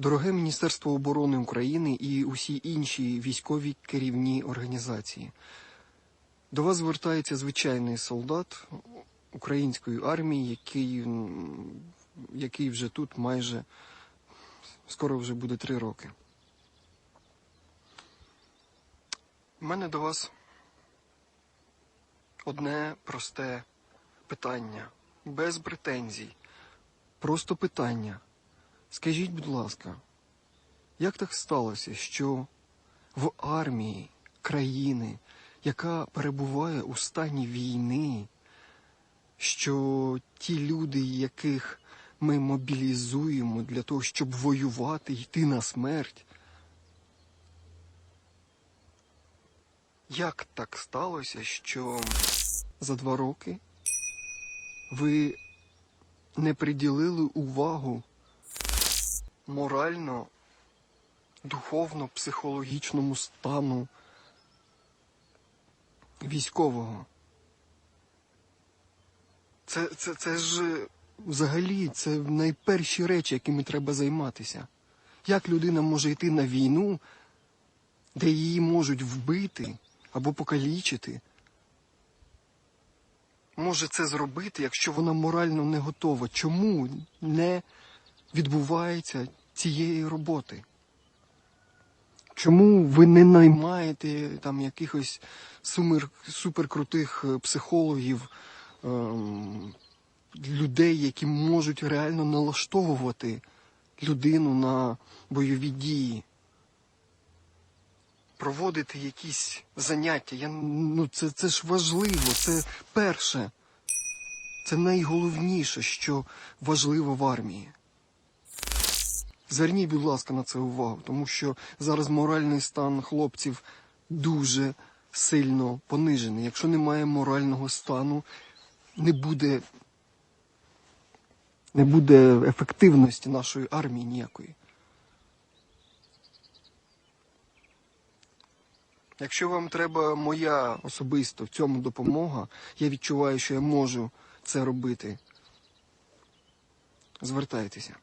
Дороге Міністерство оборони України і усі інші військові керівні організації. До вас звертається звичайний солдат української армії, який, який вже тут майже скоро вже буде три роки. У мене до вас одне просте питання, без претензій. Просто питання. Скажіть, будь ласка, як так сталося, що в армії країни, яка перебуває у стані війни, що ті люди, яких ми мобілізуємо для того, щоб воювати, йти на смерть, як так сталося, що за два роки ви не приділили увагу морально, духовно, психологічному стану військового. Це, це, це ж взагалі це найперші речі, якими треба займатися. Як людина може йти на війну, де її можуть вбити або покалічити? Може це зробити, якщо вона морально не готова? Чому не відбувається цієї роботи? Чому ви не наймаєте там якихось сумер, суперкрутих е, психологів, ем, людей, які можуть реально налаштовувати людину на бойові дії? Проводити якісь заняття. Я, ну, це, це ж важливо, це перше. Це найголовніше, що важливо в армії. Зверніть, будь ласка, на це увагу, тому що зараз моральний стан хлопців дуже сильно понижений. Якщо немає морального стану, не буде, не буде ефективності нашої армії ніякої. Якщо вам треба моя особисто в цьому допомога, я відчуваю, що я можу це робити. Звертайтеся.